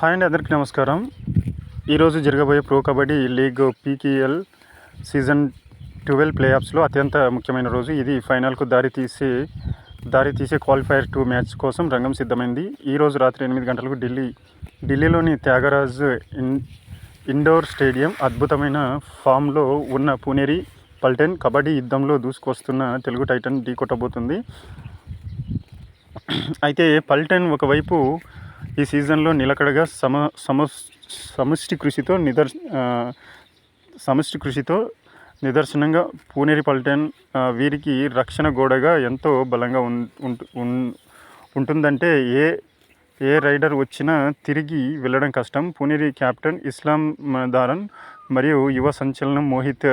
Hi అండి అందరికీ నమస్కారం. ఈరోజు జరగబోయే pro kabaddi league PKL season twelve play ఆఫ్స్లో అత్యంత ముఖ్యమైన రోజు. ఇది ఫైనల్కు దారి తీసే దారి తీసే క్వాలిఫైర్ టూ మ్యాచ్ కోసం రంగం సిద్ధమైంది. ఈ రోజు రాత్రి ఎనిమిది గంటలకు ఢిల్లీ ఢిల్లీలోని త్యాగరాజ్ ఇన్ ఇండోర్ స్టేడియం అద్భుతమైన ఫామ్లో ఉన్న పునేరి పల్టెన్ కబడ్డీ యుద్ధంలో దూసుకొస్తున్న తెలుగు టైటన్ ఢీ కొట్టబోతుంది అయితే పల్టెన్ ఒకవైపు ఈ సీజన్లో నిలకడగా సమ సమ సమిష్టి కృషితో నిదర్ సమష్టి సమిష్టి కృషితో నిదర్శనంగా పూనేరి వీరికి రక్షణ గోడగా ఎంతో బలంగా ఉం ఉంటుందంటే ఏ ఏ రైడర్ వచ్చినా తిరిగి వెళ్ళడం కష్టం. పూనేరి కెప్టెన్ ఇస్లాం దారన్ మరియు యువ సంచలనం మోహిత్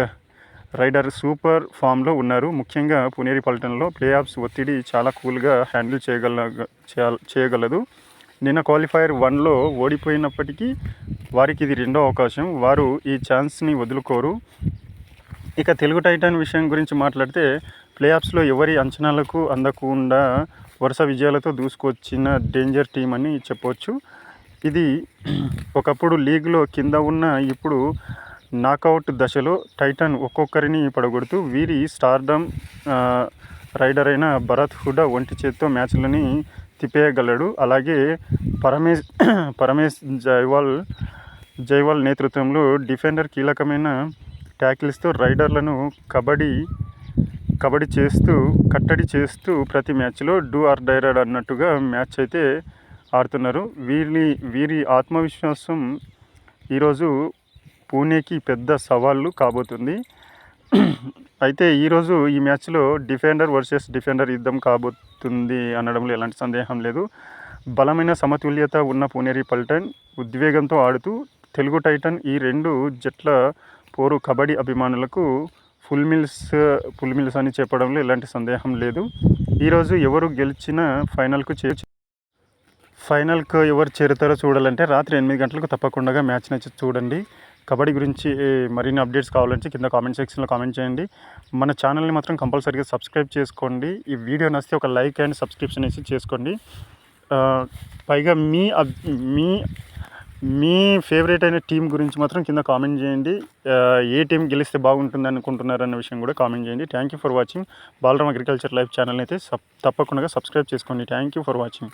రైడర్ సూపర్ ఫామ్లో ఉన్నారు. ముఖ్యంగా పునేరి పల్టన్లో ప్లే ఆఫ్స్ ఒత్తిడి చాలా కూల్గా హ్యాండిల్ చేయగల చేయగలదు. నిన్న క్వాలిఫైర్ వన్లో ఓడిపోయినప్పటికీ వారికి ఇది రెండో అవకాశం. వారు ఈ ఛాన్స్ని వదులుకోరు. ఇక తెలుగు టైటాన్ విషయం గురించి మాట్లాడితే ప్లే ఆఫ్స్లో ఎవరి అంచనాలకు అందకుండా వరుస విజయాలతో దూసుకొచ్చిన డేంజర్ టీం అని చెప్పవచ్చు ఇది ఒకప్పుడు లీగ్లో కింద ఉన్న ఇప్పుడు నాకౌట్ దశలో టైటాన్ ఒక్కొక్కరిని పడగొడుతూ వీరి స్టార్డమ్ రైడర్ అయిన భరత్ హుడా ఒంటి చేత్తో మ్యాచ్లని తిప్పేయగలడు. అలాగే పరమేశ్ పరమేశ్ జైవాల్ జైవాల్ నేతృత్వంలో డిఫెండర్ కీలకమైన ట్యాకిల్స్తో రైడర్లను కబడ్డీ కబడ్డీ చేస్తూ కట్టడి చేస్తూ ప్రతి మ్యాచ్లో డూ ఆర్ డైరడ్ అన్నట్టుగా మ్యాచ్ అయితే ఆడుతున్నారు. వీరి వీరి ఆత్మవిశ్వాసం ఈరోజు పూణేకి పెద్ద సవాళ్ళు కాబోతుంది. అయితే ఈరోజు ఈ మ్యాచ్లో డిఫెండర్ వర్సెస్ డిఫెండర్ యుద్ధం కాబోతుంది అనడంలో ఎలాంటి సందేహం లేదు. బలమైన సమతుల్యత ఉన్న పూనేరి పల్టన్ ఉద్వేగంతో ఆడుతూ తెలుగు టైటన్ ఈ రెండు జట్ల పోరు కబడ్డీ అభిమానులకు ఫుల్ మిల్స్ ఫుల్ మిల్స్ అని చెప్పడంలో ఎలాంటి సందేహం లేదు. ఈరోజు ఎవరు గెలిచినా ఫైనల్కు చే ఫైనల్కు ఎవరు చేరుతారో చూడాలంటే రాత్రి ఎనిమిది గంటలకు తప్పకుండా మ్యాచ్ నచ్చి చూడండి. కబడ్డీ గురించి మరిన్ని అప్డేట్స్ కావాలంటే కింద కామెంట్ సెక్షన్లో కామెంట్ చేయండి. మన ఛానల్ని మాత్రం కంపల్సరీగా సబ్స్క్రైబ్ చేసుకోండి. ఈ వీడియో నచ్చితే ఒక లైక్ అండ్ సబ్స్క్రిప్షన్ వేసి చేసుకోండి. పైగా మీ అబ్- మీ మీ ఫేవరెట్ అయిన టీం గురించి మాత్రం కింద కామెంట్ చేయండి. ఏ టీం గెలిస్తే బాగుంటుంది అనుకుంటున్నారన్న విషయం కూడా కామెంట్ చేయండి. Thank you for watching Balaram agriculture life channel అయితే సబ్ తప్పకుండా సబ్స్క్రైబ్ చేసుకోండి. Thank you for watching